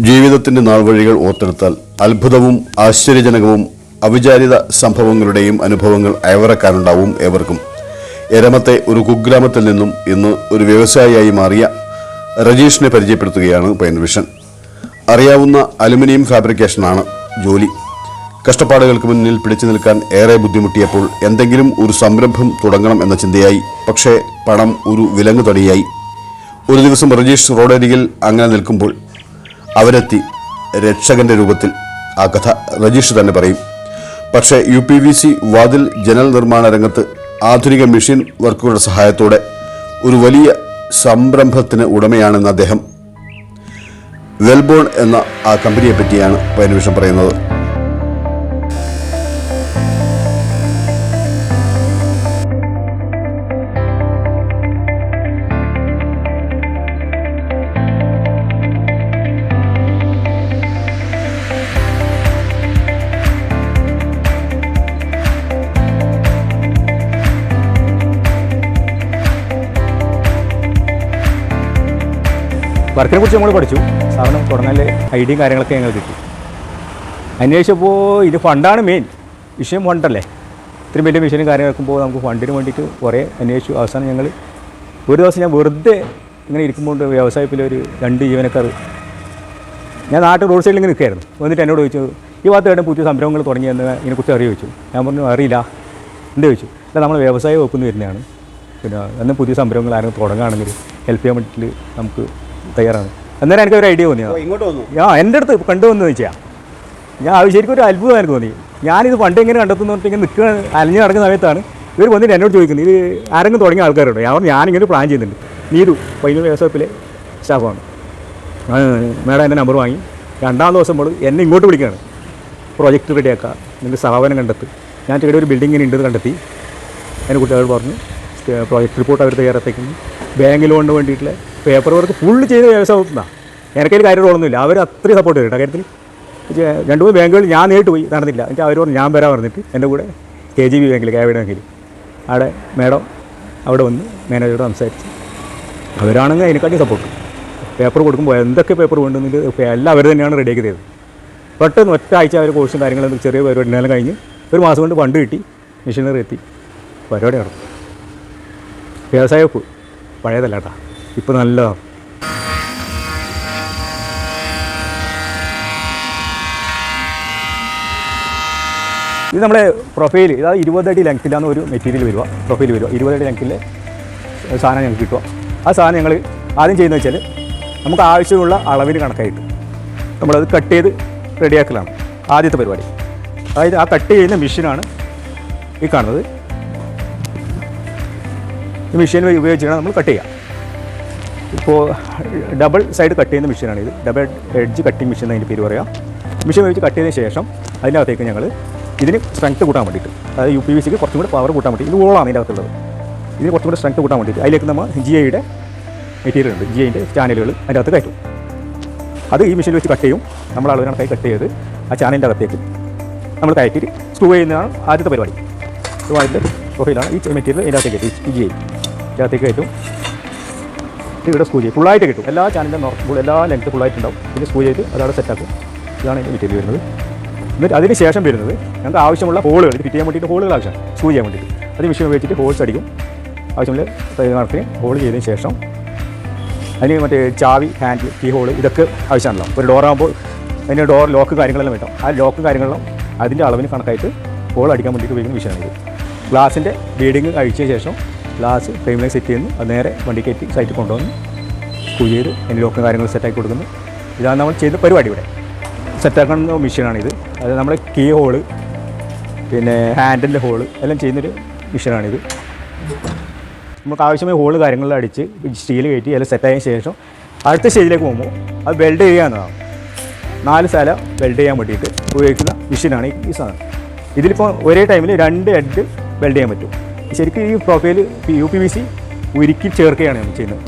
ജീവിതത്തിന്റെ നാൾവഴികൾ ഓർത്തെടുത്താൽ അത്ഭുതവും ആശ്ചര്യജനകവും അവിചാരിത സംഭവങ്ങളുടെയും അനുഭവങ്ങൾ അയവറക്കാനുണ്ടാവും ഏവർക്കും. എരമത്തെ ഒരു കുഗ്രാമത്തിൽ നിന്നും ഇന്ന് ഒരു വ്യവസായിയായി മാറിയ രജീഷിനെ പരിചയപ്പെടുത്തുകയാണ് പൈൻവിഷൻ അറിയാവുന്ന അലുമിനിയം ഫാബ്രിക്കേഷനാണ് ജോലി. കഷ്ടപ്പാടുകൾക്ക് മുന്നിൽ പിടിച്ചു നിൽക്കാൻ ഏറെ ബുദ്ധിമുട്ടിയപ്പോൾ എന്തെങ്കിലും ഒരു സംരംഭം തുടങ്ങണം എന്ന ചിന്തയായി. പക്ഷേ പണം ഒരു വിലങ്ങു തടിയായി. ഒരു ദിവസം രജീഷ് റോഡരികിൽ അങ്ങനെ നിൽക്കുമ്പോൾ അവരെത്തി രക്ഷകന്റെ രൂപത്തിൽ. ആ കഥ രജീഷ് തന്നെ പറയും. പക്ഷേ യു പി വി സി വാതിൽ ജനൽ നിർമ്മാണ രംഗത്ത് ആധുനിക മെഷീൻ വർക്കുകളുടെ സഹായത്തോടെ ഒരു വലിയ സംരംഭത്തിന് ഉടമയാണെന്ന് അദ്ദേഹം വെൽബോൺ എന്ന ആ കമ്പനിയെ പറ്റിയാണ് പയനുവേഷം പറയുന്നത്. വർക്കിനെ കുറിച്ച് നമ്മൾ പഠിച്ചു. സാധനം തുടങ്ങാൻ ഐഡിയയും കാര്യങ്ങളൊക്കെ ഞങ്ങൾ കിട്ടി. അന്വേഷിച്ചപ്പോൾ ഇത് ഫണ്ടാണ് മെയിൻ വിഷയം ഫണ്ടല്ലേ? ഇത്രയും വലിയ മെഷീനും കാര്യങ്ങളൊക്കെ നമുക്ക് ഫണ്ടിന് വേണ്ടിയിട്ട് കുറേ അന്വേഷിച്ചു. അവസാനം ഞങ്ങൾ ഒരു ദിവസം ഞാൻ വെറുതെ ഇങ്ങനെ ഇരിക്കുമ്പോൾ വ്യവസായത്തിൽ ഒരു രണ്ട് ജീവനക്കാർ. ഞാൻ നാട്ടിൽ റോഡ് സൈഡിൽ ഇങ്ങനെ നിൽക്കുകയായിരുന്നു വന്നിട്ട് എന്നോട് ചോദിച്ചു ഈ ഭാഗത്ത് വേണ്ട പുതിയ സംരംഭങ്ങൾ തുടങ്ങിയെന്ന് ഇതിനെക്കുറിച്ച് അറിയോ? ചോദിച്ചു. ഞാൻ പറഞ്ഞു അറിയില്ല. എന്ത് ചോദിച്ചു? അല്ല നമ്മൾ വ്യവസായ വകുപ്പിൽ നിന്ന് വരുന്നതാണ്. പിന്നെ അന്ന് പുതിയ സംരംഭങ്ങൾ ആരെങ്കിലും തുടങ്ങുകയാണെങ്കിൽ ഹെൽപ്പ് ചെയ്യാൻ വേണ്ടിയിട്ട് നമുക്ക് തയ്യാറാണ്. അന്നേരം എനിക്ക് ഒരു ഐഡിയ തോന്നിയത് ഇങ്ങോട്ട് വന്നു? ഞാൻ എന്റെ അടുത്ത് കണ്ടുവന്നു വെച്ചാൽ ഞാൻ അത് ശരിക്കും ഒരു അത്ഭുതം എനിക്ക് തോന്നി. ഞാനിത് പണ്ട് എങ്ങനെ കണ്ടെത്തുന്നു പറഞ്ഞിട്ട് ഇങ്ങനെ നിൽക്കുക അലഞ്ഞു നടക്കുന്ന സമയത്താണ് ഇവർ വന്നിട്ട് എന്നോട് ചോദിക്കുന്നത് ഇത് ആരെങ്കിലും തുടങ്ങിയ ആൾക്കാരുണ്ടോ? ഞാൻ പറഞ്ഞു, ഞാനിങ്ങനെ പ്ലാൻ ചെയ്യുന്നുണ്ട്. നീതു പൈനൂർ വ്യവസായത്തിലെ സ്റ്റാഫാണ്. ആ, മേഡം എന്റെ നമ്പർ വാങ്ങി. രണ്ടാം ദിവസം പോലും എന്നെ ഇങ്ങോട്ട് വിളിക്കുകയാണ്. പ്രോജക്റ്റ് റെഡിയാക്കുക നിങ്ങൾക്ക് സ്ഥാപനം കണ്ടെത്തി. ഞാൻ ഇവിടെ ഒരു ബിൽഡിങ്ങിന് ഉണ്ടെന്ന് കണ്ടെത്തി. എന്റെ കുട്ടികളോട് പറഞ്ഞു പ്രോജക്റ്റ് റിപ്പോർട്ട് അവർ തയ്യാറാത്തേക്കുന്നു ബാങ്ക് ലോണിന് വേണ്ടിയിട്ടുള്ള പേപ്പർ വർക്ക് ഫുള്ള് ചെയ്ത വ്യവസായത്തിനാണ് എനിക്കൊരു കാര്യം കാര്യങ്ങളൊന്നുമില്ല അവർ അത്രയും സപ്പോർട്ട് ചെയ്തിട്ട് കാര്യത്തിൽ രണ്ട് മൂന്ന് ബാങ്കുകളിൽ ഞാൻ നേരിട്ട് പോയി നടന്നില്ല. എന്നിട്ട് അവർ പറഞ്ഞു ഞാൻ വരാൻ പറഞ്ഞിട്ട് എന്റെ കൂടെ കെ ജി ബി ബാങ്കിൽ കാവ്യ ബാങ്കിൽ അവിടെ മേഡം അവിടെ വന്ന് മാനേജറോട് സംസാരിച്ച്. അവരാണെങ്കിൽ അതിനെക്കാട്ടി സപ്പോർട്ട് പേപ്പർ കൊടുക്കുമ്പോൾ എന്തൊക്കെ പേപ്പർ വേണ്ടുന്നത് എല്ലാം അവർ തന്നെയാണ് റെഡിയാക്കി തരുന്നത്. പെട്ടെന്ന് ഒറ്റ ആഴ്ച അവർ കോഴ്സും കാര്യങ്ങളും ചെറിയ പരിപാടി എല്ലാം കഴിഞ്ഞ് ഒരു മാസം കൊണ്ട് പണ്ട് കിട്ടി മെഷീനറി എത്തി. പരിപാടി നടന്നു. വ്യവസായ പഴയതല്ല കേട്ടാ ഇപ്പോൾ നല്ലതാണ് ഇത് നമ്മുടെ പ്രൊഫൈൽ ഇതായത് ഇരുപതടി ലെങ്ത്തിലാണ് ഒരു മെറ്റീരിയൽ വരിക പ്രൊഫൈൽ വരിക. ഇരുപതടി ലെങ്ത്തിലെ സാധനം ഞങ്ങൾക്ക് കിട്ടുക. ആ സാധനം ഞങ്ങൾ ആദ്യം ചെയ്യുന്നത് വെച്ചാൽ നമുക്ക് ആവശ്യമുള്ള അളവിന് കണക്കായിട്ട് നമ്മളത് കട്ട് ചെയ്ത് റെഡിയാക്കലാണ് ആദ്യത്തെ പരിപാടി. അതായത് ആ കട്ട് ചെയ്യുന്ന മെഷീനാണ് ഈ കാണുന്നത്. ഈ മെഷീൻ ഉപയോഗിച്ചാണ് നമ്മൾ കട്ട് ചെയ്യുക. ഇപ്പോൾ ഡബിൾ സൈഡ് കട്ട് ചെയ്യുന്ന മെഷീനാണ് ഇത്. ഡബിൾ എഡ്ജ് കട്ടിങ് മെഷീൻ അതിന്റെ പേര് പറയാം. മെഷീൻ ഉപയോഗിച്ച് കട്ട് ചെയ്തതിന് ശേഷം അതിനകത്തേക്ക് ഞങ്ങൾ ഇതിന് സ്ട്രെങ്ത് കൂട്ടാൻ വേണ്ടിയിട്ട് അതായത് യു പി വി സിക്ക് കുറച്ചും കൂടി പവർ കൂട്ടാൻ വേണ്ടി ഇത് ഓളാണ് അതിന്റെ അകത്തുള്ളത് ഇതിന് കുറച്ചും കൂടി സ്ട്രെങ്ത് കൂട്ടാൻ വേണ്ടിയിട്ട് അതിലേക്ക് നമ്മൾ ജി ഐയുടെ മെറ്റീരിയൽ ഉണ്ട്. ജി ഐന്റെ ചാനലുകൾ അതിന്റെ അകത്ത് കയറ്റും. അത് ഈ മെഷീൻ വെച്ച് കട്ട് ചെയ്യും. നമ്മൾ അളവ് കണക്കായി കട്ട് ചെയ്ത് ആ ചാനലിന്റെ അകത്തേക്ക് നമ്മൾ കയറ്റിയിട്ട് സ്ക്രൂ ചെയ്യുന്നതാണ് ആദ്യത്തെ പരിപാടി. അതിന്റെ പ്രൊഫൈലാണ് ഈ മെറ്റീരിയൽ ഇതിനകത്തേക്ക് കയറ്റും. ജി ഐ ഇതിനകത്തേക്ക് കയറ്റും. ഇവിടെ സ്ക്രൂ ചെയ്യും ഫുള്ളായിട്ട് കിട്ടും. എല്ലാ ചാനലിന്റെ നോർത്ത് എല്ലാ ലെങ്ത്ത് ഫുള്ളായിട്ടുണ്ടാവും പിന്നെ സ്ക്രൂ ചെയ്ത് അതവിടെ സെറ്റാക്കും ഇതാണ് ഇതിന്റെ മെറ്റീരിയൽ വരുന്നത്. എന്നിട്ട് അതിന് ശേഷം വരുന്നത് ഞങ്ങൾക്ക് ആവശ്യമുള്ള ഹോളുകൾ ഇത് ഫിറ്റ് ചെയ്യാൻ വേണ്ടിയിട്ട് ഹോളുകൾ ആവശ്യമാണ്. സ്ക്രൂ ചെയ്യാൻ വേണ്ടിയിട്ട്. അത് മെഷീൻ ഉപയോഗിച്ചിട്ട് ഹോൾസ് അടിക്കും. ആവശ്യമുള്ള നടത്തി ഹോൾ ചെയ്തതിന് ശേഷം അതിന് മറ്റേ ചാവി ഹാൻഡിൽ കീ ഹോൾ ഇതൊക്കെ ആവശ്യമാണല്ലോ. ഒരു ഡോറാകുമ്പോൾ അതിന് ഡോർ ലോക്ക് കാര്യങ്ങളെല്ലാം വേണം. ആ ലോക്ക് കാര്യങ്ങളും അതിന്റെ അളവിന് കണക്കായിട്ട് ഹോൾ അടിക്കാൻ വേണ്ടിയിട്ട് ഉപയോഗിക്കുന്ന മെഷീനാണ് ഗ്ലാസിന്റെ ബീഡിങ് കഴിച്ച ശേഷം ഗ്ലാസ് ഫ്രെയിമിലേക്ക് സെറ്റ് ചെയ്യുന്നു. അത് നേരെ വണ്ടി കയറ്റി സൈറ്റിൽ കൊണ്ടുവന്ന്. സ്ക്രൂ ചെയ്ത് അതിന്റെ ലോക്കും കാര്യങ്ങൾ സെറ്റാക്കി കൊടുക്കുന്നു. ഇതാണ് നമ്മൾ ചെയ്ത പരിപാടി ഇവിടെ. സെറ്റാക്കുന്ന മെഷീനാണിത് അത് നമ്മുടെ കീ ഹോൾ പിന്നെ ഹാൻഡിന്റെ ഹോൾ എല്ലാം ചെയ്യുന്നൊരു മെഷീനാണിത്. നമുക്ക് ആവശ്യമായ ഹോൾ കാര്യങ്ങളിൽ അടിച്ച് സ്റ്റീൽ കയറ്റി എല്ലാം സെറ്റായതിനു ശേഷം അടുത്ത സ്റ്റേജിലേക്ക് പോകുമ്പോൾ അത് വെൽഡ് ചെയ്യാവുന്നതാണ് നാല് സ്ഥലം വെൽഡ് ചെയ്യാൻ വേണ്ടിയിട്ട് ഉപയോഗിക്കുന്ന മെഷീനാണ് ഈ സാധനം. ഇതിലിപ്പോൾ ഒരേ ടൈമിൽ രണ്ട് ഹെഡ് വെൽഡ് ചെയ്യാൻ പറ്റും. ശരിക്കും ഈ profile U P V C ഉരുക്കി ചേർക്കുകയാണ് നമ്മൾ ചെയ്യുന്നത്.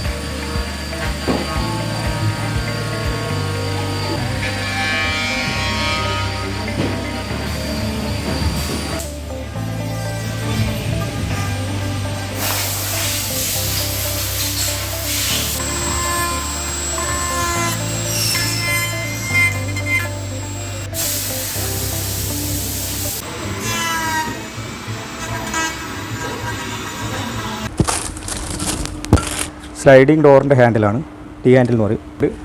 സ്ലൈഡിംഗ് ഡോറിന്റെ ഹാൻഡിലാണ് ടി ഹാൻഡിൽ എന്ന് പറയും.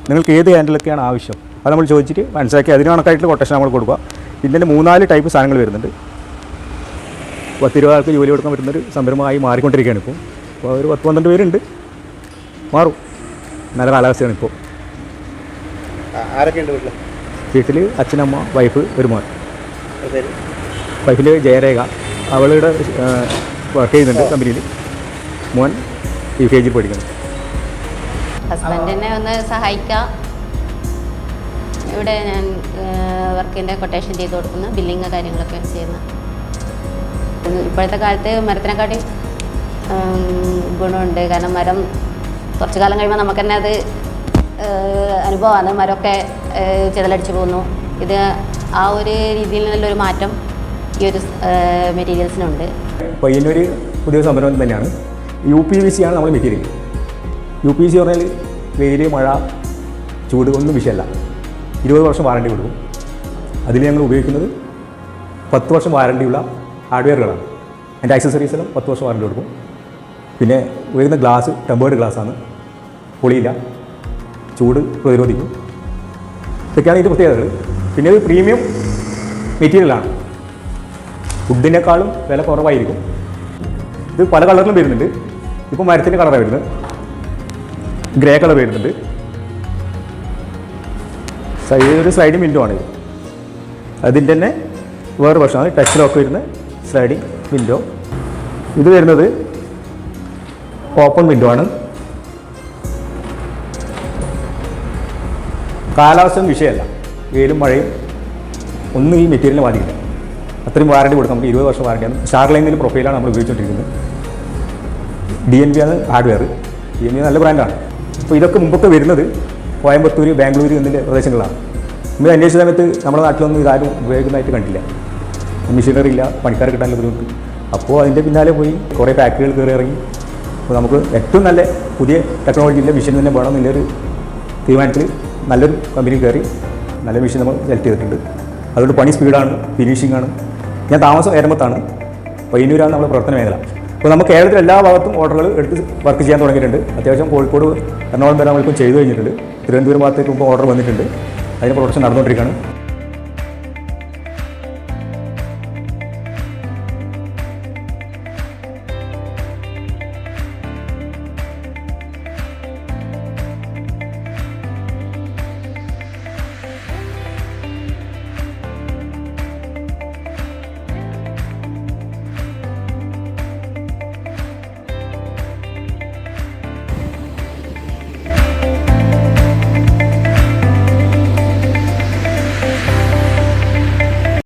നിങ്ങൾക്ക് ഏത് ഹാൻഡിലൊക്കെയാണ് ആവശ്യം? അത് നമ്മൾ ചോദിച്ചിട്ട് മനസ്സിലാക്കി അതിന് കണക്കായിട്ടുള്ള കൊട്ടേഷൻ നമ്മൾ കൊടുക്കുക. ഇതിന്റെ മൂന്നാൽ ടൈപ്പ് സാധനങ്ങൾ വരുന്നുണ്ട്. പത്തിരുപത് ആൾക്ക് ജോലി കൊടുക്കാൻ പറ്റുന്നൊരു സംരംഭമായി മാറിക്കൊണ്ടിരിക്കുകയാണ് ഇപ്പോൾ അപ്പോൾ ഒരു പത്ത് പന്ത്രണ്ട് പേരുണ്ട്. മാറും. നല്ല കാലാവസ്ഥയാണ് ഇപ്പോൾ ആരൊക്കെയുണ്ട് വീട്ടിൽ വീട്ടിൽ അച്ഛനമ്മ വൈഫ് ഒരു മോൻ. വൈഫിൽ ജയരേഖ. അവളുടെ വർക്ക് ചെയ്യുന്നുണ്ട് കമ്പനിയിൽ മോൻ യു കെ ജിയിൽ പഠിക്കുന്നു. ഹസ്ബൻഡിനെ ഒന്ന് സഹായിക്കാം. ഇവിടെ ഞാൻ വർക്കിന്റെ കൊട്ടേഷൻ ചെയ്ത് കൊടുക്കുന്നു ബില്ലിങ് കാര്യങ്ങളൊക്കെ ചെയ്യുന്നു. ഇപ്പോഴത്തെ കാലത്ത് മരത്തിനെക്കാട്ടി ഗുണമുണ്ട്. കാരണം മരം കുറച്ച് കാലം കഴിയുമ്പോൾ നമുക്ക് തന്നെ അത് അനുഭവമാണ്. മരമൊക്കെ ചിതലടിച്ചു പോകുന്നു. ഇത് ആ ഒരു രീതിയിൽ നിന്നുള്ളൊരു മാറ്റം ഈ ഒരു മെറ്റീരിയൽസിനുണ്ട് പയ്യന്നൂർ പുതിയ സംരംഭം തന്നെയാണ്. യു പി വി സി ആണ് നമ്മൾ മെറ്റീരിയൽ യു പി സി പറഞ്ഞാൽ വെയിൽ മഴ ചൂട് ഒന്നും വിഷയമല്ല. ഇരുപത് വർഷം വാറണ്ടി കൊടുക്കും. അതിൽ ഞങ്ങൾ ഉപയോഗിക്കുന്നത് പത്ത് വർഷം വാറണ്ടിയുള്ള ഹാർഡ്വെയറുകളാണ്. അതിന്റെ ആക്സസറീസ് എല്ലാം പത്ത് വർഷം വാറണ്ടി കൊടുക്കും. പിന്നെ ഉപയോഗിക്കുന്ന ഗ്ലാസ് ടെമ്പേർഡ് ഗ്ലാസ്സാണ്. പൊളിയില്ല ചൂട് പ്രതിരോധിക്കും. ഇതൊക്കെയാണ് ഇതിന്റെ പ്രത്യേകതകൾ. പിന്നെ ഒരു പ്രീമിയം മെറ്റീരിയലാണ് വുഡിനേക്കാളും വില കുറവായിരിക്കും. ഇത് പല കളറിലും വരുന്നുണ്ട്. ഇപ്പോൾ മരത്തിന്റെ കളറാണ് വരുന്നത്. ഗ്രേ കളർ വരുന്നുണ്ട്. സൈഡ് ഒരു സ്ലൈഡിങ് വിൻഡോ ആണ് അതിന്റെ തന്നെ വേറെ പ്രശ്നമാണ് ടച്ച് ലോക്ക് വരുന്ന സ്ലൈഡിങ് വിൻഡോ ഇത് വരുന്നത് ഓപ്പൺ വിൻഡോ ആണ്. കാലാവസ്ഥ വിഷയമല്ല. വെയിലും മഴയും ഒന്നും ഈ മെറ്റീരിയലിനെ ബാധിക്കില്ല. അത്രയും വാറണ്ടി കൊടുക്കും നമുക്ക് ഇരുപത് വർഷം വാറണ്ടിയാണ് സ്റ്റാർലൈനിൽ പ്രൊഫൈലാണ് നമ്മൾ ഉപയോഗിച്ചുകൊണ്ടിരിക്കുന്നത്. ഡി എൻ ബി ആണ് ഹാർഡ്വെയർ ഡി എൻ ബി നല്ല ബ്രാൻഡാണ് അപ്പോൾ ഇതൊക്കെ മുമ്പൊക്കെ വരുന്നത് കോയമ്പത്തൂർ ബാംഗ്ലൂർ എന്നിന്റെ പ്രദേശങ്ങളാണ്. നമ്മൾ അന്വേഷിച്ച സമയത്ത് നമ്മുടെ നാട്ടിലൊന്നും ഇതാരും ഉപയോഗിക്കുന്നതായിട്ട് കണ്ടില്ല. മെഷീനറി ഇല്ല പണിക്കാർ കിട്ടാനുള്ള ബുദ്ധിമുട്ട്. അപ്പോൾ അതിന്റെ പിന്നാലെ പോയി കുറേ ഫാക്ടറികൾ കയറി ഇറങ്ങി. അപ്പോൾ നമുക്ക് ഏറ്റവും നല്ല പുതിയ ടെക്നോളജിയിലെ മെഷീൻ തന്നെ വേണം എന്നുള്ളൊരു തീരുമാനത്തിൽ നല്ലൊരു കമ്പനി കയറി നല്ല മെഷീൻ നമ്മൾ സെലക്ട് ചെയ്തിട്ടുണ്ട്. അതുകൊണ്ട് പണി സ്പീഡാണ് ഫിനിഷിംഗ് ആണ് ഞാൻ താമസം ഏരമ്പത്താണ് പയ്യന്നൂരാണ് നമ്മുടെ പ്രവർത്തന മേഖല. അപ്പോൾ നമുക്ക് കേരളത്തിൽ എല്ലാ ഭാഗത്തും ഓർഡറുകൾ എടുത്ത് വർക്ക് ചെയ്യാൻ തുടങ്ങിയിട്ടുണ്ട്. അത്യാവശ്യം കോഴിക്കോട് എറണാകുളം വരാൻ നമ്മളിപ്പോൾ ചെയ്തു കഴിഞ്ഞിട്ടുണ്ട്. തിരുവനന്തപുരം ഭാഗത്തേക്ക് ഇപ്പോൾ ഓർഡർ വന്നിട്ടുണ്ട്. അതിന് പ്രൊഡക്ഷൻ നടന്നുകൊണ്ടിരിക്കുകയാണ്.